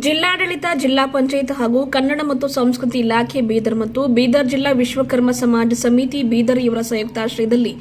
ಜಿಲ್ಲಾಡಳಿತ, ಜಿಲ್ಲಾ ಪಂಚಾಯತ್ ಹಾಗೂ ಕನ್ನಡ ಮತ್ತು ಸಂಸ್ಕೃತಿ ಇಲಾಖೆ, ಬೀದರ್ ಮತ್ತು ಬೀದರ್ ಜಿಲ್ಲಾ ವಿಶ್ವಕರ್ಮ ಸಮಾಜ ಸಮಿತಿ, ಬೀದರ್ ಇವರ ಸಂಯುಕ್ತಾಶ್ರಯದಲ್ಲಿ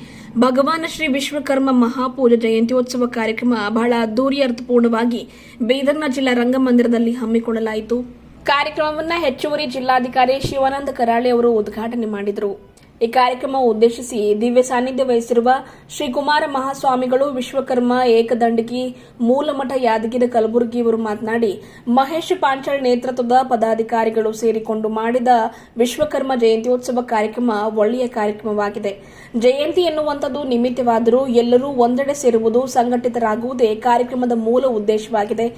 ಭಗವಾನ್ ಶ್ರೀ ವಿಶ್ವಕರ್ಮ ಮಹಾಪೂಜಾ ಜಯಂತ್ಯೋತ್ಸವ ಕಾರ್ಯಕ್ರಮ ಬಹಳ ಅದ್ದೂರಿ, ಅರ್ಥಪೂರ್ಣವಾಗಿ ಬೀದರ್ನ ಜಿಲ್ಲಾ ರಂಗಮಂದಿರದಲ್ಲಿ ಹಮ್ಮಿಕೊಳ್ಳಲಾಯಿತು. ಕಾರ್ಯಕ್ರಮವನ್ನು ಹೆಚ್ಚುವರಿ ಜಿಲ್ಲಾಧಿಕಾರಿ ಶಿವಾನಂದ ಕರಾಳೆ ಅವರು ಉದ್ಘಾಟನೆ ಮಾಡಿದರು. ಈ ಕಾರ್ಯಕ್ರಮ ಉದ್ದೇಶಿಸಿ ದಿವ್ಯ ಸಾನ್ನಿಧ್ಯ ವಹಿಸಿರುವ ಶ್ರೀ ಕುಮಾರ ಮಹಾಸ್ವಾಮಿಗಳು ವಿಶ್ವಕರ್ಮ ಏಕದಂಡಿಕಿ ಮೂಲಮಠ ಯಾದಗಿರಿ ಕಲಬುರಗಿ ಇವರು ಮಾತನಾಡಿ, ಮಹೇಶ್ ಪಾಂಚಾಳ್ ನೇತೃತ್ವದ ಪದಾಧಿಕಾರಿಗಳು ಸೇರಿಕೊಂಡು ಮಾಡಿದ ವಿಶ್ವಕರ್ಮ ಜಯಂತ್ಯೋತ್ಸವ ಕಾರ್ಯಕ್ರಮ ಒಳ್ಳೆಯ ಕಾರ್ಯಕ್ರಮವಾಗಿದೆ. ಜಯಂತಿ ಎನ್ನುವಂಥದ್ದು ನಿಮಿತ್ತವಾದರೂ ಎಲ್ಲರೂ ಒಂದೆಡೆ ಸೇರುವುದು ಸಂಘಟಿತರಾಗುವುದೇ ಕಾರ್ಯಕ್ರಮದ ಮೂಲ ಉದ್ದೇಶವಾಗಿದೆ.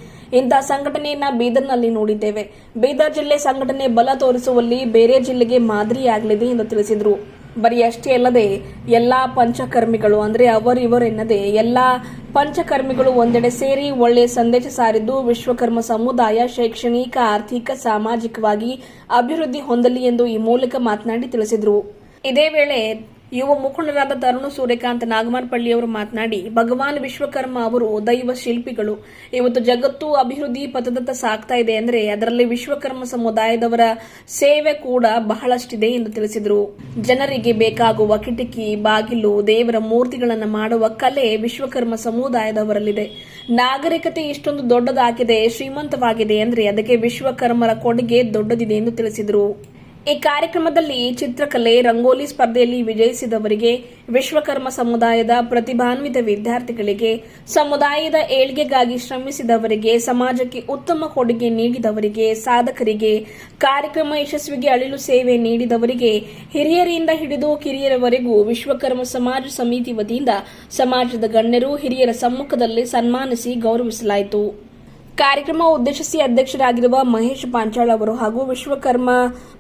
ಇಂತಹ ಸಂಘಟನೆಯನ್ನ ಬೀದರ್ನಲ್ಲಿ ನೋಡಿದ್ದೇವೆ. ಬೀದರ್ ಜಿಲ್ಲೆ ಸಂಘಟನೆ ಬಲ ತೋರಿಸುವಲ್ಲಿ ಬೇರೆ ಜಿಲ್ಲೆಗೆ ಮಾದರಿಯಾಗಲಿದೆ ಎಂದು ತಿಳಿಸಿದರು. ಬರೀ ಅಷ್ಟೇ ಅಲ್ಲದೆ ಎಲ್ಲಾ ಪಂಚಕರ್ಮಿಗಳು, ಅಂದ್ರೆ ಅವರಿವರು ಎನ್ನದೆ ಎಲ್ಲಾ ಪಂಚಕರ್ಮಿಗಳು ಒಂದೆಡೆ ಸೇರಿ ಒಳ್ಳೆಯ ಸಂದೇಶ ಸಾರಿದ್ದು ವಿಶ್ವಕರ್ಮ ಸಮುದಾಯ ಶೈಕ್ಷಣಿಕ, ಆರ್ಥಿಕ, ಸಾಮಾಜಿಕವಾಗಿ ಅಭಿವೃದ್ಧಿ ಹೊಂದಲಿ ಎಂದು ಈ ಮೂಲಕ ಮಾತನಾಡಿ ತಿಳಿಸಿದರು. ಇದೇ ವೇಳೆ ಯುವ ಮುಖಂಡರಾದ ತರುಣ ಸೂರ್ಯಕಾಂತ್ ನಾಗಮಾರ್ಪಳ್ಳಿಯವರು ಮಾತನಾಡಿ, ಭಗವಾನ್ ವಿಶ್ವಕರ್ಮ ಅವರು ದೈವ ಶಿಲ್ಪಿಗಳು. ಇವತ್ತು ಜಗತ್ತು ಅಭಿವೃದ್ಧಿ ಪಥದತ್ತ ಸಾಗ್ತಾ ಇದೆ ಅಂದ್ರೆ ಅದರಲ್ಲಿ ವಿಶ್ವಕರ್ಮ ಸಮುದಾಯದವರ ಸೇವೆ ಕೂಡ ಬಹಳಷ್ಟಿದೆ ಎಂದು ತಿಳಿಸಿದರು. ಜನರಿಗೆ ಬೇಕಾಗುವ ಕಿಟಕಿ, ಬಾಗಿಲು, ದೇವರ ಮೂರ್ತಿಗಳನ್ನು ಮಾಡುವ ಕಲೆ ವಿಶ್ವಕರ್ಮ ಸಮುದಾಯದವರಲ್ಲಿದೆ. ನಾಗರಿಕತೆ ಇಷ್ಟೊಂದು ದೊಡ್ಡದಾಗಿದೆ, ಶ್ರೀಮಂತವಾಗಿದೆ ಅಂದ್ರೆ ಅದಕ್ಕೆ ವಿಶ್ವಕರ್ಮರ ಕೊಡುಗೆ ದೊಡ್ಡದಿದೆ ಎಂದು ತಿಳಿಸಿದರು. ಈ ಕಾರ್ಯಕ್ರಮದಲ್ಲಿ ಚಿತ್ರಕಲೆ, ರಂಗೋಲಿ ಸ್ಪರ್ಧೆಯಲ್ಲಿ ವಿಜಯಿಸಿದವರಿಗೆ ವಿಶ್ವಕರ್ಮ ಸಮುದಾಯದ ಪ್ರತಿಭಾನ್ವಿತ ವಿದ್ಯಾರ್ಥಿಗಳಿಗೆ, ಸಮುದಾಯದ ಏಳ್ಗೆಗಾಗಿ ಶ್ರಮಿಸಿದವರಿಗೆ, ಸಮಾಜಕ್ಕೆ ಉತ್ತಮ ಕೊಡುಗೆ ನೀಡಿದವರಿಗೆ, ಸಾಧಕರಿಗೆ, ಕಾರ್ಯಕ್ರಮ ಯಶಸ್ವಿಗೆ ಅಳಿಲು ಸೇವೆ ನೀಡಿದವರಿಗೆ, ಹಿರಿಯರಿಂದ ಹಿಡಿದು ಕಿರಿಯರವರೆಗೂ ವಿಶ್ವಕರ್ಮ ಸಮಾಜ ಸಮಿತಿ ವತಿಯಿಂದ ಸಮಾಜದ ಗಣ್ಯರು, ಹಿರಿಯರ ಸಮ್ಮುಖದಲ್ಲಿ ಸನ್ಮಾನಿಸಿ ಗೌರವಿಸಲಾಯಿತು. ಕಾರ್ಯಕ್ರಮ ಉದ್ದೇಶಿಸಿ ಅಧ್ಯಕ್ಷರಾಗಿರುವ ಮಹೇಶ್ ಪಾಂಚಾಳ್ ಅವರು ಹಾಗೂ ವಿಶ್ವಕರ್ಮ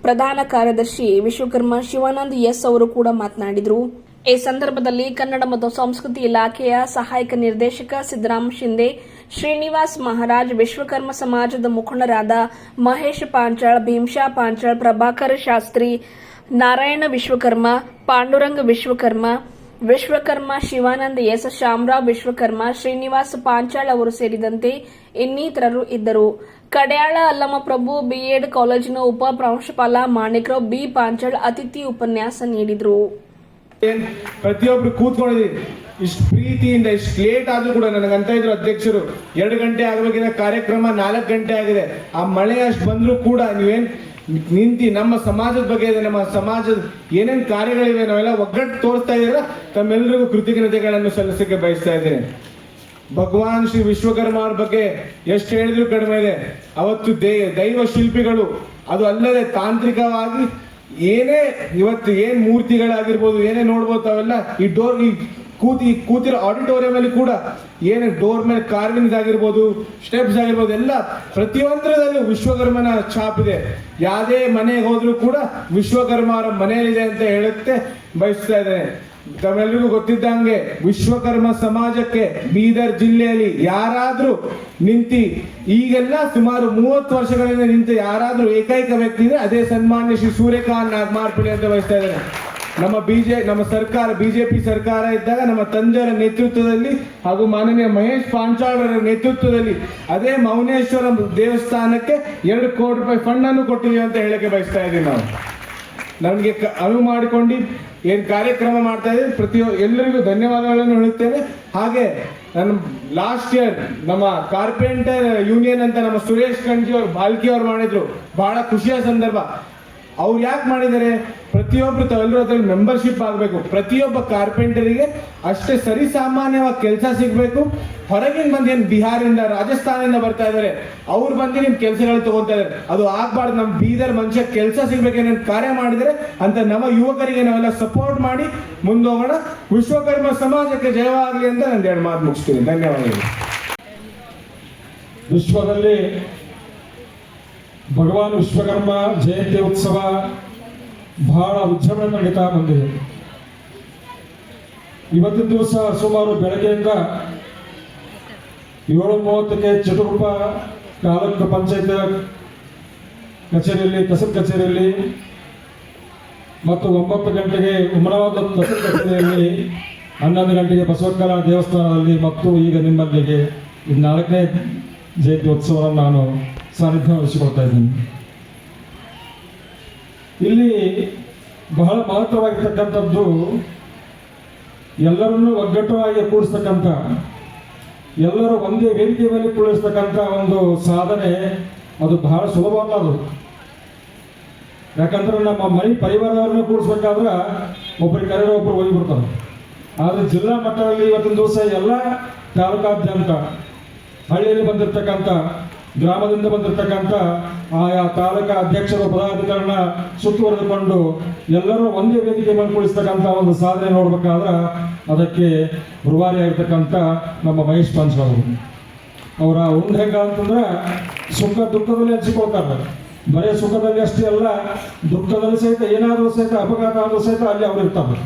ಪ್ರಧಾನ ಕಾರ್ಯದರ್ಶಿ ವಿಶ್ವಕರ್ಮ ಶಿವಾನಂದ್ ಎಸ್ ಅವರು ಕೂಡ ಮಾತನಾಡಿದರು. ಈ ಸಂದರ್ಭದಲ್ಲಿ ಕನ್ನಡ ಮತ್ತು ಸಂಸ್ಕೃತಿ ಇಲಾಖೆಯ ಸಹಾಯಕ ನಿರ್ದೇಶಕ ಸಿದ್ದರಾಮ್ ಶಿಂದೆ ಶ್ರೀನಿವಾಸ್ ಮಹಾರಾಜ್, ವಿಶ್ವಕರ್ಮ ಸಮಾಜದ ಮುಖಂಡರಾದ ಮಹೇಶ್ ಪಾಂಚಾಳ್ ಭೀಮಶಾ ಪಾಂಚಾಳ್, ಪ್ರಭಾಕರ್ ಶಾಸ್ತ್ರಿ, ನಾರಾಯಣ ವಿಶ್ವಕರ್ಮ, ಪಾಂಡುರಂಗ ವಿಶ್ವಕರ್ಮ ವಿಶ್ವಕರ್ಮ ಶಿವಾನಂದ ಎಸ್ ಶಾಮರಾವ್, ವಿಶ್ವಕರ್ಮ ಶ್ರೀನಿವಾಸ್ ಪಾಂಚಾಳ್ ಅವರು ಸೇರಿದಂತೆ ಇನ್ನಿತರರು ಇದ್ದರು. ಕಡ್ಯಾಳ ಅಲ್ಲಮಪ್ರಭು ಬಿಎಡ್ ಕಾಲೇಜಿನ ಉಪ ಪ್ರಾಂಶುಪಾಲ ಮಾಣಿಕ್ರಾವ್ ಬಿ. ಪಾಂಚಾಳ್ ಅತಿಥಿ ಉಪನ್ಯಾಸ ನೀಡಿದರು. ಪ್ರತಿಯೊಬ್ರು ಕೂತ್ಕೊಂಡಿದ್ದೀನಿ ಇಷ್ಟು ಪ್ರೀತಿಯಿಂದ, ಇಷ್ಟು ಲೇಟ್ ಆದ್ರೂ ಕೂಡ ನನಗಂತ ಇದ್ರು ಅಧ್ಯಕ್ಷರು. ಎರಡು ಗಂಟೆ ಆಗಬೇಕಿನ ಕಾರ್ಯಕ್ರಮ ನಾಲ್ಕು ಗಂಟೆ ಆಗಿದೆ. ಆ ಮಳೆ ಅಷ್ಟು ಬಂದರೂ ಕೂಡ ನೀವೇನ್ ನಿಂತಿ ನಮ್ಮ ಸಮಾಜದ ಬಗ್ಗೆ ಇದೆ, ನಮ್ಮ ಸಮಾಜದ ಏನೇನು ಕಾರ್ಯಗಳಿವೆ ನಾವೆಲ್ಲ ಒಗ್ಗಟ್ಟು ತೋರಿಸ್ತಾ ಇದ್ದೀರಾ ತಮ್ಮೆಲ್ಲರಿಗೂ ಕೃತಜ್ಞತೆಗಳನ್ನು ಸಲ್ಲಿಸಕ್ಕೆ ಬಯಸ್ತಾ ಇದ್ದೇನೆ. ಭಗವಾನ್ ಶ್ರೀ ವಿಶ್ವಕರ್ಮ ಅವ್ರ ಬಗ್ಗೆ ಎಷ್ಟು ಹೇಳಿದ್ರು ಕಡಿಮೆ ಇದೆ. ಅವತ್ತು ದೇ, ದೈವ ಶಿಲ್ಪಿಗಳು, ಅದು ಅಲ್ಲದೆ ತಾಂತ್ರಿಕವಾಗಿ ಏನೇ ಇವತ್ತು ಏನ್ ಮೂರ್ತಿಗಳಾಗಿರ್ಬೋದು, ಏನೇ ನೋಡ್ಬೋದು ಅವೆಲ್ಲ ಈ ಡೋರ್, ಈ ಕೂತಿ ಕೂತಿರೋ ಆಡಿಟೋರಿಯಂ ಅಲ್ಲಿ ಕೂಡ ಏನು ಡೋರ್ ಮೇಲೆ ಕಾರ್ವಿಂಗ್ಸ್ ಆಗಿರ್ಬೋದು ಸ್ಟೆಪ್ಸ್ ಆಗಿರ್ಬೋದು, ಎಲ್ಲ ಪ್ರತಿಯೊಂದರಲ್ಲೂ ವಿಶ್ವಕರ್ಮನ ಛಾಪ್ ಇದೆ. ಯಾವುದೇ ಮನೆಗೆ ಹೋದ್ರೂ ಕೂಡ ವಿಶ್ವಕರ್ಮ ಅವರ ಮನೆಯಲ್ಲಿದೆ ಅಂತ ಹೇಳುತ್ತೆ, ಬಯಸ್ತಾ ಇದ್ದೇನೆ. ತಮ್ಮೆಲ್ಲರಿಗೂ ಗೊತ್ತಿದ್ದಂಗೆ ವಿಶ್ವಕರ್ಮ ಸಮಾಜಕ್ಕೆ ಬೀದರ್ ಜಿಲ್ಲೆಯಲ್ಲಿ ಯಾರಾದರೂ ನಿಂತಿ, ಈಗೆಲ್ಲ ಸುಮಾರು ಮೂವತ್ತು ವರ್ಷಗಳಿಂದ ನಿಂತ ಯಾರಾದರೂ ಏಕೈಕ ವ್ಯಕ್ತಿ ಇದೆ ಅದೇ ಸನ್ಮಾನ್ಯ ಶ್ರೀ ಸೂರ್ಯಕಾಂತ್ ನಾಗಮಾರ್ಪಳ್ಳಿ ಅಂತ ಬಯಸ್ತಾ ಇದ್ದಾರೆ ನಮ್ಮ ಬಿಜೆ, ನಮ್ಮ ಸರ್ಕಾರ, ಬಿಜೆಪಿ ಸರ್ಕಾರ ಇದ್ದಾಗ ನಮ್ಮ ತಂದೆಯವರ ನೇತೃತ್ವದಲ್ಲಿ ಹಾಗೂ ಮಾನನೀಯ ಮಹೇಶ್ ಪಾಂಚಾಳರ ನೇತೃತ್ವದಲ್ಲಿ ಅದೇ ಮೌನೇಶ್ವರ ದೇವಸ್ಥಾನಕ್ಕೆ ಎರಡು ಕೋಟಿ ರೂಪಾಯಿ ಫಂಡ್ ಅನ್ನು ಕೊಟ್ಟಿದ್ದೀವಿ ಅಂತ ಹೇಳಕ್ಕೆ ಬಯಸ್ತಾ ಇದ್ದೀವಿ ನಾವು. ನನಗೆ ಕ- ಅನುವು ಮಾಡಿಕೊಂಡು ಏನು ಕಾರ್ಯಕ್ರಮ ಮಾಡ್ತಾ ಇದ್ದೀವಿ. ಪ್ರತಿಯೊ ಎಲ್ಲರಿಗೂ ಧನ್ಯವಾದಗಳನ್ನು ಹೇಳುತ್ತೇನೆ. ಹಾಗೆ ನನ್ನ ಲಾಸ್ಟ್ ಇಯರ್ ನಮ್ಮ ಕಾರ್ಪೆಂಟರ್ ಯೂನಿಯನ್ ಅಂತ ನಮ್ಮ ಸುರೇಶ್ ಕಣ್ಜಿ ಅವರು, ಬಾಲ್ಕಿ ಅವರು ಮಾಡಿದ್ರು. ಬಹಳ ಖುಷಿಯ ಸಂದರ್ಭ. ಅವ್ರು ಯಾಕೆ ಮಾಡಿದ್ದಾರೆ? ಪ್ರತಿಯೊಬ್ರು ತಾವೆಲ್ಲರೂ ಅದ್ರಲ್ಲಿ ಮೆಂಬರ್ಶಿಪ್ ಆಗಬೇಕು. ಪ್ರತಿಯೊಬ್ಬ ಕಾರ್ಪೆಂಟರಿಗೆ ಅಷ್ಟೇ ಸರಿ ಸಾಮಾನ್ಯವಾಗಿ ಕೆಲಸ ಸಿಗಬೇಕು. ಹೊರಗಿನ ಬಂದು ಏನು ಬಿಹಾರಿಂದ ರಾಜಸ್ಥಾನದಿಂದ ಬರ್ತಾ ಇದ್ದಾರೆ ಅವ್ರು ಬಂದು ನಿಮ್ಮ ಕೆಲಸಗಳು ತಗೊಂತಾ ಇದ್ದಾರೆ ಅದು ಆಗಬಾರ್ದು. ನಮ್ಮ ಬೀದರ್ ಮನುಷ್ಯ ಕೆಲಸ ಸಿಗ್ಬೇಕೇನೋ ಕಾರ್ಯ ಮಾಡಿದರೆ ಅಂತ ನಮ್ಮ ಯುವಕರಿಗೆ ನಾವೆಲ್ಲ ಸಪೋರ್ಟ್ ಮಾಡಿ ಮುಂದೋಗೋಣ. ವಿಶ್ವಕರ್ಮ ಸಮಾಜಕ್ಕೆ ಜಯವಾಗಲಿ ಅಂತ ನಾನು ಎರಡು ಮಾತು ಮುಗಿಸ್ತೀನಿ. ಧನ್ಯವಾದಗಳು. ವಿಶ್ವದಲ್ಲಿ ಭಗವಾನ್ ವಿಶ್ವಕರ್ಮ ಜಯಂತಿ ಉತ್ಸವ ಬಹಳ ವಿಜೃಂಭಣೆ ನಡೀತಾ ಬಂದಿದೆ. ಇವತ್ತಿನ ದಿವಸ ಸುಮಾರು ಬೆಳಗ್ಗೆಯಿಂದ ಏಳು ಮೂವತ್ತಕ್ಕೆ ಚತುರ್ಪ ತಾಲೂಕು ಪಂಚಾಯತ್ ಕಚೇರಿಯಲ್ಲಿ, ತಹಸೀಲ್ ಕಚೇರಿಯಲ್ಲಿ ಮತ್ತು ಒಂಬತ್ತು ಗಂಟೆಗೆ ಉಮರಾವದ ತಹಸೀಲ್ ಕಚೇರಿಯಲ್ಲಿ, ಹನ್ನೊಂದು ಗಂಟೆಗೆ ಬಸವಕಲಾ ದೇವಸ್ಥಾನದಲ್ಲಿ ಮತ್ತು ಈಗ ನಿಮ್ಮಲ್ಲಿಗೆ ಇದು ನಾಲ್ಕನೇ ಜಯಂತಿ ಉತ್ಸವವನ್ನು ನಾನು ಸಾನ್ನಿಧ್ಯ ವಹಿಸಿಕೊಳ್ತಾ ಇದ್ದೀನಿ ಇಲ್ಲಿ ಬಹಳ ಮಹತ್ವವಾಗಿರ್ತಕ್ಕಂಥದ್ದು ಎಲ್ಲರನ್ನೂ ಒಗ್ಗಟ್ಟವಾಗಿ ಕೂಡಿಸ್ತಕ್ಕಂಥ ಎಲ್ಲರೂ ಒಂದೇ ವೇದಿಕೆ ಮೇಲೆ ಕೂಡಿಸ್ತಕ್ಕಂಥ ಒಂದು ಸಾಧನೆ, ಅದು ಬಹಳ ಸುಲಭವಲ್ಲ ಅದು. ಯಾಕಂದ್ರೆ ನಮ್ಮ ಮನೆ ಪರಿವಾರವನ್ನು ಕೂಡಿಸ್ಬೇಕಾದ್ರೆ ಒಬ್ಬರು ಕರೆದ ಒಬ್ಬರು ಹೋಗಿಬಿಡ್ತಾರೆ ಆದರೆ ಜಿಲ್ಲಾ ಮಟ್ಟದಲ್ಲಿ ಇವತ್ತಿನ ದಿವಸ ಎಲ್ಲ ತಾಲೂಕಾದ್ಯಂತ, ಹಳ್ಳಿಯಲ್ಲಿ ಬಂದಿರತಕ್ಕಂಥ ಗ್ರಾಮದಿಂದ ಬಂದಿರತಕ್ಕಂಥ ಆಯಾ ತಾಲೂಕ ಅಧ್ಯಕ್ಷರು ಪದಾಧಿಕಾರನ ಸುತ್ತುವರೆದುಕೊಂಡು ಎಲ್ಲರೂ ಒಂದೇ ವೇದಿಕೆ ಮೇಲೆ ಒಂದು ಸಾಧನೆ ನೋಡ್ಬೇಕಾದ್ರೆ ಅದಕ್ಕೆ ರೂವಾರಿಯಾಗಿರ್ತಕ್ಕಂಥ ನಮ್ಮ ಮಹೇಶ್ ಪಂಚವರು ಅವರ. ಒಂದು ಹೆಂಗ ಅಂತಂದ್ರೆ ಸುಖ ದುಃಖದಲ್ಲಿ ಹಂಚಿಕೊಳ್ತಾರೆ ಬರೀ ಸುಖದಲ್ಲಿ ಅಷ್ಟೇ ಅಲ್ಲ, ದುಃಖದಲ್ಲಿ ಸಹಿತ ಏನಾದರೂ ಸಹಿತ, ಅಪಘಾತ ಆದರೂ ಸಹಿತ ಅಲ್ಲಿ ಅವರು ಇರ್ತಾರೆ.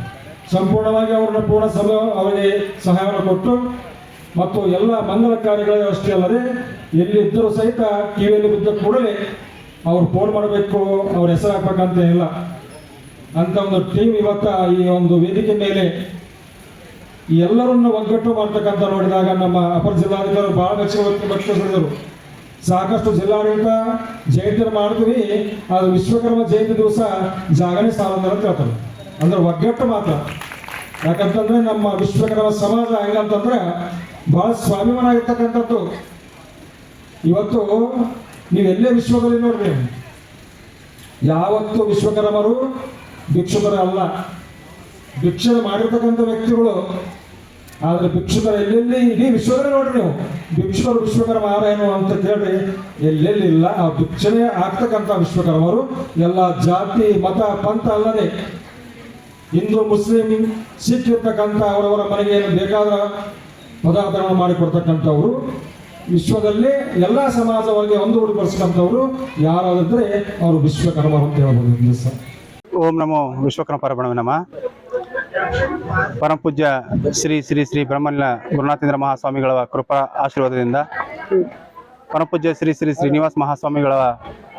ಸಂಪೂರ್ಣವಾಗಿ ಅವ್ರನ್ನ ಪೂರ್ಣ ಸಮ ಅವರಿಗೆ ಸಹಾಯವನ್ನು ಕೊಟ್ಟು, ಮತ್ತು ಎಲ್ಲ ಮಂಗಲ ಕಾರ್ಯಗಳಿಗೆ ಅಷ್ಟೇ ಅಲ್ಲದೆ ಎಲ್ಲಿದ್ದರೂ ಸಹಿತ ಕಿವಿಯಲ್ಲಿ ಬಿದ್ದ ಕೂಡಲೇ ಅವ್ರು ಫೋನ್ ಮಾಡಬೇಕು, ಅವ್ರ ಹೆಸರು ಹಾಕ್ಬೇಕಂತ ಇಲ್ಲ. ಅಂತ ಒಂದು ಟೀಮ್ ಇವತ್ತ ಈ ಒಂದು ವೇದಿಕೆ ಮೇಲೆ ಎಲ್ಲರನ್ನು ಒಗ್ಗಟ್ಟು ಮಾಡ್ತಕ್ಕಂಥ ನೋಡಿದಾಗ ನಮ್ಮ ಅಪರ ಜಿಲ್ಲಾಧಿಕಾರಿ ಬಹಳ ಮೆಚ್ಚುಗಳಿದರು ಸಾಕಷ್ಟು ಜಿಲ್ಲಾಡಳಿತ ಜಯಂತಿ ಮಾಡ್ತೀವಿ ಅದು ವಿಶ್ವಕರ್ಮ ಜಯಂತಿ ದಿವಸ ಜಾಗರಣೆ ಸಾಲಂದ್ರೆ ಅಂತ ಹೇಳ್ತಾರೆ. ಅಂದ್ರೆ ಒಗ್ಗಟ್ಟು ಮಾತ್ರ. ಯಾಕಂತಂದ್ರೆ ನಮ್ಮ ವಿಶ್ವಕರ್ಮ ಸಮಾಜ ಹೆಂಗಂತಂದ್ರೆ ಬಹಳ ಸ್ವಾಭಿಮಾನ ಆಗಿರ್ತಕ್ಕಂಥದ್ದು. ಇವತ್ತು ನೀವೆಲ್ಲೇ ವಿಶ್ವದಲ್ಲಿ ನೋಡ್ರಿ. ಯಾವತ್ತು ವಿಶ್ವಕರ್ಮರು ಭಿಕ್ಷುಕರು ಅಲ್ಲ. ಭಿಕ್ಷೆ ಮಾಡಿರ್ತಕ್ಕಂಥ ವ್ಯಕ್ತಿಗಳು. ಆದರೆ ಭಿಕ್ಷುಕರ ಎಲ್ಲೆಲ್ಲಿ? ಇಡೀ ವಿಶ್ವದಲ್ಲಿ ನೋಡ್ರಿ ನೀವು. ಭಿಕ್ಷುಕರು ವಿಶ್ವಕರ್ಮ ಏನು ಅಂತ ಕೇಳಿ ಎಲ್ಲೆಲ್ಲಿಲ್ಲ ಆ ಭಿಕ್ಷಣೆ ಆಗ್ತಕ್ಕಂಥ ವಿಶ್ವಕರ್ಮರು. ಎಲ್ಲ ಜಾತಿ, ಮತ, ಪಂಥ ಅಲ್ಲದೆ. ಹಿಂದೂ, ಮುಸ್ಲಿಂ, ಸಿಖ್ ಅವರವರ ಮನೆಗೆ ಏನು ಬೇಕಾದ ಪದಾರ್ಥಗಳನ್ನು ಮಾಡಿಕೊಡ್ತಕ್ಕಂಥವ್ರು. ವಿಶ್ವದಲ್ಲಿ ಎಲ್ಲ ಸಮಾಜವಾಗಿ ಒಂದುಗೂಡಿಪಡಿಸ್ತಕ್ಕಂಥವ್ರು ಯಾರಾದ್ರೆ ಅವರು ವಿಶ್ವಕರ್ಮ ಅಂತ ಹೇಳ್ಬೋದು ಓಂ ನಮೋ ವಿಶ್ವಕರ್ಮ ಪರಬ್ರಹ್ಮ ನಮ. ಪರಮ ಪೂಜ್ಯ ಶ್ರೀ ಶ್ರೀ ಶ್ರೀ ಬ್ರಹ್ಮಣ್ಯ ಗುರುನಾಥೇಂದ್ರ ಮಹಾಸ್ವಾಮಿಗಳ ಕೃಪಾ ಆಶೀರ್ವಾದದಿಂದ, ಪರಮ ಪೂಜ್ಯ ಶ್ರೀ ಶ್ರೀ ಶ್ರೀನಿವಾಸ ಮಹಾಸ್ವಾಮಿಗಳ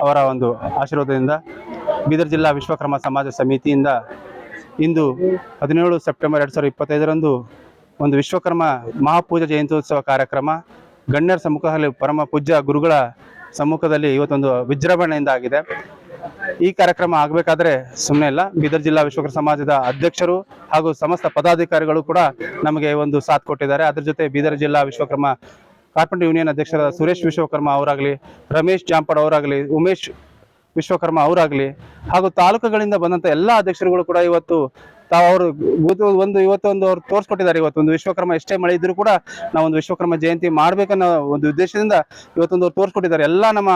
ಅವರ ಒಂದು ಆಶೀರ್ವಾದದಿಂದ ಬೀದರ್ ಜಿಲ್ಲಾ ವಿಶ್ವಕರ್ಮ ಸಮಾಜ ಸಮಿತಿಯಿಂದ ಇಂದು ಹದಿನೇಳು ಸೆಪ್ಟೆಂಬರ್ ಎರಡು ಸಾವಿರದ ಇಪ್ಪತ್ತೈದರಂದು ಒಂದು ವಿಶ್ವಕರ್ಮ ಮಹಾಪೂಜಾ ಜಯಂತ್ಯೋತ್ಸವ ಕಾರ್ಯಕ್ರಮ ಗಣ್ಯರ ಸಮ್ಮುಖದಲ್ಲಿ ಪರಮ ಪೂಜ್ಯ ಗುರುಗಳ ಸಮ್ಮುಖದಲ್ಲಿ ಇವತ್ತೊಂದು ವಿಜೃಂಭಣೆಯಿಂದ ಆಗಿದೆ. ಈ ಕಾರ್ಯಕ್ರಮ ಆಗಬೇಕಾದ್ರೆ ಸುಮ್ಮನೆ ಇಲ್ಲ ಬೀದರ್ ಜಿಲ್ಲಾ ವಿಶ್ವಕರ್ಮ ಸಮಾಜದ ಅಧ್ಯಕ್ಷರು ಹಾಗೂ ಸಮಸ್ತ ಪದಾಧಿಕಾರಿಗಳು ಕೂಡ ನಮಗೆ ಒಂದು ಸಾಥ್ ಕೊಟ್ಟಿದ್ದಾರೆ. ಅದ್ರ ಜೊತೆ ಬೀದರ್ ಜಿಲ್ಲಾ ವಿಶ್ವಕರ್ಮ ಕಾರ್ಪೆಂಟರ್ ಯೂನಿಯನ್ ಅಧ್ಯಕ್ಷರಾದ ಸುರೇಶ್ ವಿಶ್ವಕರ್ಮ ಅವರಾಗಲಿ, ರಮೇಶ್ ಜಾಂಪಡ್ ಅವರಾಗಲಿ, ಉಮೇಶ್ ವಿಶ್ವಕರ್ಮ ಅವರಾಗಲಿ ಹಾಗೂ ತಾಲೂಕುಗಳಿಂದ ಬಂದಂಥ ಎಲ್ಲ ಅಧ್ಯಕ್ಷರುಗಳು ಕೂಡ ಇವತ್ತು ತಾವು ಅವರು ಒಂದು- ಇವತ್ತೊಂದು ಅವ್ರು ತೋರಿಸ್ಕೊಟ್ಟಿದ್ದಾರೆ. ಇವತ್ತೊಂದು ವಿಶ್ವಕರ್ಮ ಎಷ್ಟೇ ಮಳೆ ಇದ್ರು ಕೂಡ ನಾವೊಂದು ವಿಶ್ವಕರ್ಮ ಜಯಂತಿ ಮಾಡ್ಬೇಕನ್ನೋ ಒಂದು ಉದ್ದೇಶದಿಂದ ಇವತ್ತೊಂದು ಅವ್ರು ತೋರಿಸ್ಕೊಟ್ಟಿದ್ದಾರೆ. ಎಲ್ಲ ನಮ್ಮ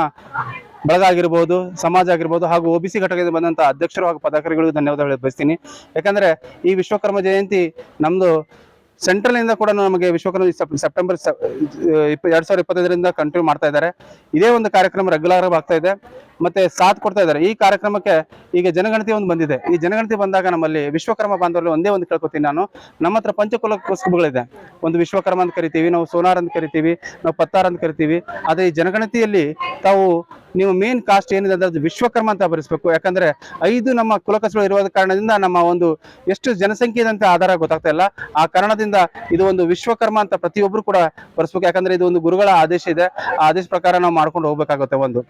ಬಳಗ ಆಗಿರ್ಬೋದು, ಸಮಾಜ ಆಗಿರ್ಬೋದು ಹಾಗೂ ಒ ಬಿ ಸಿ ಘಟಕದಿಂದ ಬಂದಂಥ ಅಧ್ಯಕ್ಷರು ಹಾಗೂ ಪದಾಧಿಕಾರಿಗಳಿಗೂ ಧನ್ಯವಾದ ಹೇಳಿ ಬಯಸ್ತೀನಿ ಯಾಕಂದ್ರೆ ಈ ವಿಶ್ವಕರ್ಮ ಜಯಂತಿ ನಮ್ದು ಸೆಂಟ್ರಲ್ ಇಂದ ಕೂಡ ನಮಗೆ ವಿಶ್ವಕರ್ಮ ಸೆಪ್- ಸೆಪ್ಟೆಂಬರ್ ಎರಡ್ ಸಾವಿರದ ಇಪ್ಪತ್ತೈದರಿಂದ ಕಂಟಿನ್ಯೂ ಮಾಡ್ತಾ ಇದ್ದಾರೆ. ಇದೇ ಒಂದು ಕಾರ್ಯಕ್ರಮ ರೆಗ್ಯುಲರ್ ಆಗ್ತಾ ಇದೆ. ಮತ್ತೆ ಸಾಥ್ ಕೊಡ್ತಾ ಇದ್ದಾರೆ. ಈ ಕಾರ್ಯಕ್ರಮಕ್ಕೆ ಈಗ ಜನಗಣತಿ ಒಂದು ಬಂದಿದೆ. ಈ ಜನಗಣತಿ ಬಂದಾಗ ನಮ್ಮಲ್ಲಿ ವಿಶ್ವಕರ್ಮ ಬಾಂಧವರು ಒಂದೇ ಒಂದು ಕೇಳ್ಕೊತೀನಿ ನಾನು. ನಮ್ಮ ಹತ್ರ ಪಂಚಕುಲ ಕಸುಬುಗಳಿದೆ ಒಂದು ವಿಶ್ವಕರ್ಮ ಅಂತ ಕರಿತೀವಿ, ನಾವು ಸೋನಾರ್ ಅಂತ ಕರಿತೀವಿ, ನಾವು ಪತ್ತಾರ್ ಅಂತ ಕರಿತೀವಿ. ಆದ್ರೆ ಈ ಜನಗಣತಿಯಲ್ಲಿ ತಾವು, ನೀವು ಮೇನ್ ಕಾಸ್ಟ್ ಏನಿದೆ ಅಂದ್ರೆ ಅದು ವಿಶ್ವಕರ್ಮ ಅಂತ ಬರೆಸ್ಬೇಕು. ಯಾಕಂದ್ರೆ ಐದು ನಮ್ಮ ಕುಲಕಸುಗಳು ಇರುವ ಕಾರಣದಿಂದ ನಮ್ಮ ಒಂದು ಎಷ್ಟು ಜನಸಂಖ್ಯೆ ಅಂತ ಆಧಾರ ಗೊತ್ತಾಗ್ತಾ ಇಲ್ಲ. ಆ ಕಾರಣದಿಂದ ಇದು ಒಂದು ವಿಶ್ವಕರ್ಮ ಅಂತ ಪ್ರತಿಯೊಬ್ಬರು ಕೂಡ ಬರೆಸ್ಬೇಕು. ಯಾಕಂದ್ರೆ ಇದು ಒಂದು ಗುರುಗಳ ಆದೇಶ ಇದೆ. ಆ ಆದೇಶ ಪ್ರಕಾರ ನಾವು ಮಾಡ್ಕೊಂಡು ಹೋಗ್ಬೇಕಾಗುತ್ತೆ ಒಂದು.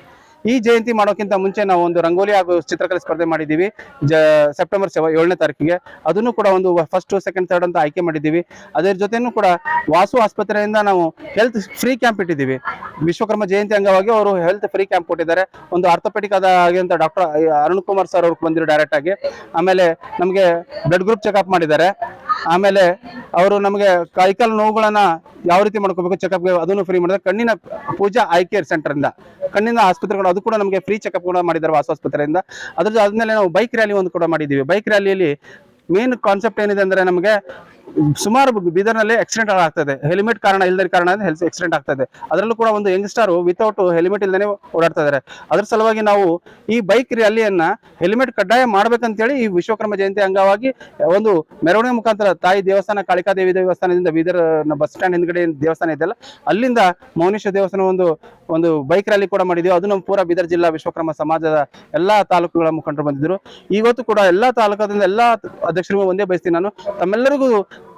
ಈ ಜಯಂತಿ ಮಾಡೋಕ್ಕಿಂತ ಮುಂಚೆ ನಾವು ಒಂದು ರಂಗೋಲಿ ಹಾಗೂ ಚಿತ್ರಕಲೆ ಸ್ಪರ್ಧೆ ಮಾಡಿದ್ದೀವಿ. ಜ, ಸೆಪ್ಟೆಂಬರ್ ಏಳನೇ ತಾರೀಕಿಗೆ. ಅದನ್ನು ಕೂಡ ಒಂದು ಫಸ್ಟ್ ಸೆಕೆಂಡ್ ಥರ್ಡ್ ಅಂತ ಆಯ್ಕೆ ಮಾಡಿದ್ದೀವಿ. ಅದರ ಜೊತೆನೂ ಕೂಡ ವಾಸು ಆಸ್ಪತ್ರೆಯಿಂದ ನಾವು ಹೆಲ್ತ್ ಫ್ರೀ ಕ್ಯಾಂಪ್ ಇಟ್ಟಿದ್ದೀವಿ. ವಿಶ್ವಕರ್ಮ ಜಯಂತಿ ಅಂಗವಾಗಿ ಅವರು ಹೆಲ್ತ್ ಫ್ರೀ ಕ್ಯಾಂಪ್ ಕೊಟ್ಟಿದ್ದಾರೆ. ಒಂದು ಆರ್ಥೋಪೆಟಿಕ್ ಆದ ಡಾಕ್ಟರ್ ಅರುಣ್ ಕುಮಾರ್ ಸರ್ ಅವ್ರಿಗೆ ಬಂದಿರೋ ಡೈರೆಕ್ಟ್ ಆಗಿ. ಆಮೇಲೆ ನಮಗೆ ಬ್ಲಡ್ ಗ್ರೂಪ್ ಚೆಕಪ್ ಮಾಡಿದ್ದಾರೆ. ಆಮೇಲೆ ಅವರು ನಮಗೆ ಕೈಕಾಲು ನೋವುಗಳನ್ನ ಯಾವ ರೀತಿ ಮಾಡ್ಕೋಬೇಕು ಚೆಕಪ್ ಅದನ್ನು ಫ್ರೀ ಮಾಡಿದ್ರೆ ಕಣ್ಣಿನ ಪೂಜಾ ಐ ಕೇರ್ ಸೆಂಟರ್ ಇಂದ. ಕಣ್ಣಿನ ಆಸ್ಪತ್ರೆಗಳು ಅದು ಕೂಡ ನಮಗೆ ಫ್ರೀ ಚೆಕಪ್ ಕೂಡ ಮಾಡಿದ್ದಾರೆ ವಾಸ ಆಸ್ಪತ್ರೆಯಿಂದ ಅದ್ರ ಆದ್ಮೇಲೆ ನಾವು ಬೈಕ್ ರ್ಯಾಲಿ ಒಂದು ಕೂಡ ಮಾಡಿದ್ದೀವಿ. ಬೈಕ್ ರ್ಯಾಲಿಯಲ್ಲಿ ಮೇನ್ ಕಾನ್ಸೆಪ್ಟ್ ಏನಿದೆ ಅಂದ್ರೆ ನಮಗೆ ಸುಮಾರು ಬೀದರ್ನಲ್ಲಿ ಆಕ್ಸಿಡೆಂಟ್ ಆಗ್ತದೆ. ಹೆಲ್ಮೆಟ್ ಕಾರಣ ಇಲ್ಲದ ಕಾರಣ ಹೆಲ್ತ್ ಆಕ್ಸಿಡೆಂಟ್ ಆಗ್ತದೆ. ಅದರಲ್ಲೂ ಕೂಡ ಒಂದು ಯಂಗ್ಸ್ಟರ್ ವಿತೌಟ್ ಹೆಲ್ಮೆಟ್ ಇಲ್ಲದೇ ಓಡಾಡ್ತಾ ಇದ್ದಾರೆ ಅದರ ಸಲುವಾಗಿ ನಾವು ಈ ಬೈಕ್ ರ್ಯಾಲಿಯನ್ನ ಹೆಲ್ಮೆಟ್ ಕಡ್ಡಾಯ ಮಾಡ್ಬೇಕಂತೇಳಿ ಈ ವಿಶ್ವಕರ್ಮ ಜಯಂತಿ ಅಂಗವಾಗಿ ಒಂದು ಮೆರವಣಿಗೆ ಮುಖಾಂತರ ತಾಯಿ ದೇವಸ್ಥಾನ, ಕಾಳಿಕಾದೇವಿ ದೇವಸ್ಥಾನದಿಂದ ಬೀದರ್ ಬಸ್ ಸ್ಟ್ಯಾಂಡ್ ಹಿಂದ್ಗಡೆ ದೇವಸ್ಥಾನ ಇದೆಯಲ್ಲ, ಅಲ್ಲಿಂದ ಮೌನೇಶ್ವರ ದೇವಸ್ಥಾನ ಒಂದು ಒಂದು ಬೈಕ್ ರ್ಯಾಲಿ ಕೂಡ ಮಾಡಿದ್ವಿ. ಅದು ನಮ್ಮ ಪೂರ ಬೀದರ್ ಜಿಲ್ಲಾ ವಿಶ್ವಕರ್ಮ ಸಮಾಜದ ಎಲ್ಲಾ ತಾಲೂಕುಗಳ ಮುಖಂಡರು ಬಂದಿದ್ರು. ಇವತ್ತು ಕೂಡ ಎಲ್ಲಾ ತಾಲೂಕಾದಿಂದ ಎಲ್ಲಾ ಅಧ್ಯಕ್ಷರಿಗೂ ಒಂದೇ ಬಯಸ್ತೀನಿ ನಾನು. ತಮ್ಮೆಲ್ಲರಿಗೂ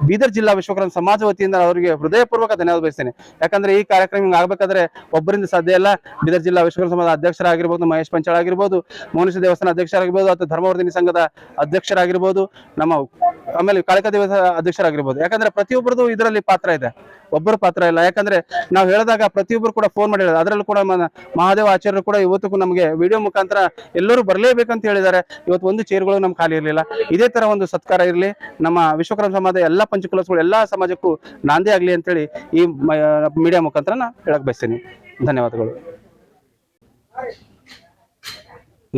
ಬೀದರ್ ಜಿಲ್ಲಾ ವಿಶ್ವಕರ್ಮ ಸಮಾಜ ವತಿಯಿಂದ ಅವರಿಗೆ ಹೃದಯಪೂರ್ವಕ ಧನ್ಯವಾದ ಬಯಸ್ತೇನೆ. ಯಾಕಂದ್ರೆ ಈ ಕಾರ್ಯಕ್ರಮ ಆಗಬೇಕಾದ್ರೆ ಒಬ್ಬರಿಂದ ಸಾಧ್ಯ ಇಲ್ಲ. ಬೀದರ್ ಜಿಲ್ಲಾ ವಿಶ್ವಕರ್ಮ ಸಮಾಜ ಅಧ್ಯಕ್ಷರಾಗಿರ್ಬೋದು, ಮಹೇಶ್ ಪಂಚಾಳ್ ಆಗಿರ್ಬೋದು ಮೌನೇಶ್ವರ ದೇವಸ್ಥಾನ ಅಧ್ಯಕ್ಷರಾಗಿರ್ಬೋದು, ಅಥವಾ ಧರ್ಮವರ್ಧಿನಿ ಸಂಘದ ಅಧ್ಯಕ್ಷರಾಗಿರ್ಬೋದು, ನಮ್ಮ ಆಮೇಲೆ ಕಾಳಿಕ ದೇವಸ್ಥಾನ ಅಧ್ಯಕ್ಷರಾಗಿರ್ಬೋದು. ಯಾಕಂದ್ರೆ ಪ್ರತಿಯೊಬ್ಬರದು ಇದರಲ್ಲಿ ಪಾತ್ರ ಇದೆ. ಒಬ್ಬರು ಪಾತ್ರ ಇಲ್ಲ. ಯಾಕಂದ್ರೆ ನಾವು ಹೇಳಿದಾಗ ಪ್ರತಿಯೊಬ್ಬರು ಕೂಡ ಫೋನ್ ಮಾಡಿ ಅದರಲ್ಲೂ ಕೂಡ ಮಹಾದೇವ ಆಚಾರ್ಯರು ಕೂಡ ಇವತ್ತಿಗೂ ನಮಗೆ ವಿಡಿಯೋ ಮುಖಾಂತರ ಎಲ್ಲರೂ ಬರಲೇಬೇಕಂತ ಹೇಳಿದ್ದಾರೆ. ಇವತ್ತು ಒಂದು ಚೇರ್ಗಳು ನಮ್ಗೆ ಖಾಲಿ ಇರಲಿಲ್ಲ. ಇದೇ ತರ ಒಂದು ಸತ್ಕಾರ ಇರಲಿ. ನಮ್ಮ ವಿಶ್ವಕರ್ಮ ಸಮಾಜ ಎಲ್ಲ ಪಂಚಕುಲಸ್ಗಳು ಎಲ್ಲ ಸಮಾಜಕ್ಕೂ ನಾಂದಿ ಆಗಲಿ ಅಂತೇಳಿ ಈ ಮೀಡಿಯಾ ಮುಖಾಂತರ ನಾ ಹೇಳಕ್ ಬಯಸ್ತೀನಿ. ಧನ್ಯವಾದಗಳು.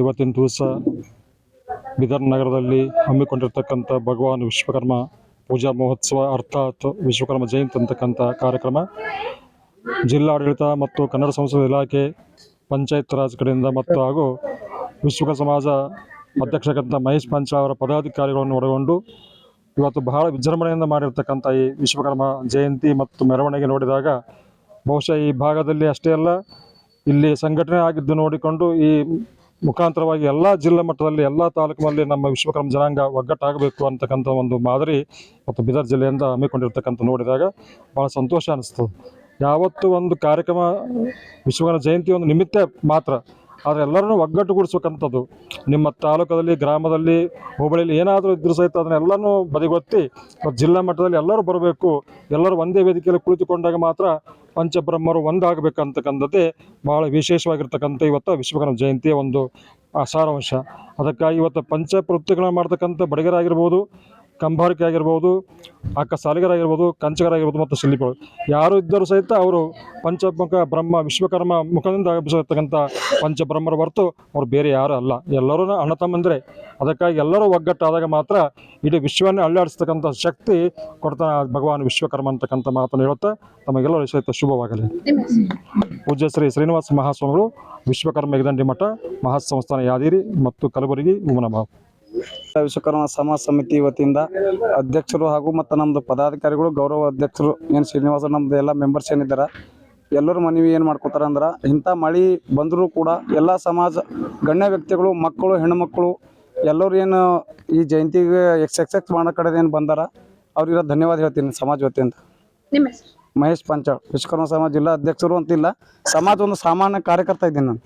ಇವತ್ತಿನ ದಿವಸ ಬಿದರ್ ನಗರದಲ್ಲಿ ಹಮ್ಮಿಕೊಂಡಿರ್ತಕ್ಕಂಥ ಭಗವಾನ್ ವಿಶ್ವಕರ್ಮ ಪೂಜಾ ಮಹೋತ್ಸವ ಅರ್ಥಾತ್ ವಿಶ್ವಕರ್ಮ ಜಯಂತಿ ಅಂತಕ್ಕಂಥ ಕಾರ್ಯಕ್ರಮ. ಜಿಲ್ಲಾಡಳಿತ ಮತ್ತು ಕನ್ನಡ ಸಂಸ್ಕೃತಿ ಇಲಾಖೆ, ಪಂಚಾಯತ್ ರಾಜ್ ಕಡೆಯಿಂದ ಮತ್ತು ಹಾಗೂ ವಿಶ್ವಕ ಸಮಾಜ ಅಧ್ಯಕ್ಷರಾದಂಥ ಮಹೇಶ್ ಪಂಚ ಅವರ ಪದಾಧಿಕಾರಿಗಳನ್ನು ಒಳಗೊಂಡು ಇವತ್ತು ಬಹಳ ವಿಜೃಂಭಣೆಯಿಂದ ಮಾಡಿರ್ತಕ್ಕಂಥ ಈ ವಿಶ್ವಕರ್ಮ ಜಯಂತಿ ಮತ್ತು ಮೆರವಣಿಗೆ ನೋಡಿದಾಗ ಬಹುಶಃ ಈ ಭಾಗದಲ್ಲಿ ಅಷ್ಟೇ ಅಲ್ಲ, ಇಲ್ಲಿ ಸಂಘಟನೆ ಆಗಿದ್ದು ನೋಡಿಕೊಂಡು ಈ ಮುಖಾಂತರವಾಗಿ ಎಲ್ಲ ಜಿಲ್ಲಾ ಮಟ್ಟದಲ್ಲಿ, ಎಲ್ಲ ತಾಲೂಕಿನಲ್ಲಿ ನಮ್ಮ ವಿಶ್ವಕರ್ಮ ಜನಾಂಗ ಒಗ್ಗಟ್ಟಾಗಬೇಕು ಅಂತಕ್ಕಂಥ ಒಂದು ಮಾದರಿ ಮತ್ತು ಬೀದರ್ ಜಿಲ್ಲೆಯಿಂದ ಹಮ್ಮಿಕೊಂಡಿರ್ತಕ್ಕಂಥ ನೋಡಿದಾಗ ಭಾಳ ಸಂತೋಷ ಅನಿಸ್ತದೆ ಯಾವತ್ತು ಒಂದು ಕಾರ್ಯಕ್ರಮ, ವಿಶ್ವಕರ್ಮ ಜಯಂತಿ ಒಂದು ನಿಮಿತ್ತ ಮಾತ್ರ ಆದರೆ ಎಲ್ಲರನ್ನೂ ಒಗ್ಗಟ್ಟುಗೂಡಿಸ್ಬೇಕಂಥದ್ದು ನಿಮ್ಮ ತಾಲೂಕದಲ್ಲಿ ಗ್ರಾಮದಲ್ಲಿ ಹೋಬಳಿಯಲ್ಲಿ ಏನಾದರೂ ಇದ್ರೂ ಸಹಿತ ಅದನ್ನೆಲ್ಲನೂ ಬದಿಗೊತ್ತಿ ಜಿಲ್ಲಾ ಮಟ್ಟದಲ್ಲಿ ಎಲ್ಲರೂ ಬರಬೇಕು. ಎಲ್ಲರೂ ಒಂದೇ ವೇದಿಕೆಯಲ್ಲಿ ಕುಳಿತುಕೊಂಡಾಗ ಮಾತ್ರ ಪಂಚಬ್ರಹ್ಮರು ಒಂದಾಗಬೇಕಂತಕ್ಕಂಥದ್ದೇ ಭಾಳ ವಿಶೇಷವಾಗಿರ್ತಕ್ಕಂಥ ಇವತ್ತು ವಿಶ್ವಕರ್ಮ ಜಯಂತಿಯ ಒಂದು ಸಾರಾಂಶ ಅದಕ್ಕಾಗಿ ಇವತ್ತು ಪಂಚಪ್ರವೃತ್ತಿಗಳನ್ನ ಮಾಡ್ತಕ್ಕಂಥ ಬಡಗರಾಗಿರ್ಬೋದು ಕಂಬಾರಿಕೆ ಆಗಿರ್ಬೋದು ಅಕ್ಕ ಸಾಲಿಗರಾಗಿರ್ಬೋದು ಕಂಚಗರಾಗಿರ್ಬೋದು ಮತ್ತು ಶಿಲ್ಪಿಗಳು. ಯಾರು ಇದ್ದರೂ ಸಹಿತ ಅವರು ಪಂಚಮುಖ ಬ್ರಹ್ಮ ವಿಶ್ವಕರ್ಮ ಮುಖದಿಂದ ಆಗಿರ್ತಕ್ಕಂಥ ಪಂಚಬ್ರಹ್ಮರು ಹೊರತು ಅವ್ರು ಬೇರೆ ಯಾರು ಅಲ್ಲ. ಎಲ್ಲರೂ ಅಣ್ಣ ತಮ್ಮಂದರೆ. ಅದಕ್ಕಾಗಿ ಎಲ್ಲರೂ ಒಗ್ಗಟ್ಟಾದಾಗ ಮಾತ್ರ ಇಡೀ ವಿಶ್ವವನ್ನೇ ಅಳ್ಳಾಡಿಸ್ತಕ್ಕಂಥ ಶಕ್ತಿ ಕೊಡ್ತಾನೆ ಭಗವಾನ್ ವಿಶ್ವಕರ್ಮ ಅಂತಕ್ಕಂಥ ಮಾತನ್ನು ಹೇಳುತ್ತಾ ತಮಗೆಲ್ಲರೂ ಸಹಿತ ಶುಭವಾಗಲಿ. ಪೂಜ್ಯ ಶ್ರೀ ಶ್ರೀನಿವಾಸ ಮಹಾಸ್ವಾಮಿಗಳು, ವಿಶ್ವಕರ್ಮ ಯಗದಂಡಿ ಮಠ ಮಹಾಸಂಸ್ಥಾನ ಯಾದಿರಿ ಮತ್ತು ಕಲಬುರಗಿ ಉಮನಬಾವ್ ವಿಶ್ವಕರ್ಮ ಸಮಾಜ ಸಮಿತಿ ವತಿಯಿಂದ ಅಧ್ಯಕ್ಷರು ಹಾಗೂ ಮತ್ತು ನಮ್ಮದು ಪದಾಧಿಕಾರಿಗಳು ಗೌರವ ಅಧ್ಯಕ್ಷರು ಏನು ಶ್ರೀನಿವಾಸ ನಮ್ಮದು ಎಲ್ಲ ಮೆಂಬರ್ಸ್ ಏನಿದ್ದಾರೆ ಎಲ್ಲರೂ ಮನವಿ ಏನು ಮಾಡ್ಕೋತಾರೆ ಅಂದ್ರೆ ಇಂಥ ಮಳೆ ಬಂದರೂ ಕೂಡ ಎಲ್ಲ ಸಮಾಜ ಗಣ್ಯ ವ್ಯಕ್ತಿಗಳು ಮಕ್ಕಳು ಹೆಣ್ಣುಮಕ್ಕಳು ಎಲ್ಲರೂ ಏನು ಈ ಜಯಂತಿಗೆ ಎಕ್ಸ್ ಎಕ್ಸ್ ಎಕ್ಸ್ ಮಾಡೋ ಕಡೆ ಏನು ಬಂದಾರ ಅವ್ರಿಗೆ ಧನ್ಯವಾದ ಹೇಳ್ತೀನಿ ಸಮಾಜ ವತಿಯಿಂದ. ಮಹೇಶ್ ಪಂಚಾಳ್ ವಿಶ್ವಕರ್ಮ ಸಮಾಜ ಜಿಲ್ಲಾ ಅಧ್ಯಕ್ಷರು ಅಂತಿಲ್ಲ ಸಮಾಜ ಒಂದು ಸಾಮಾನ್ಯ ಕಾರ್ಯಕರ್ತ ಇದ್ದೀನಿ ನಾನು.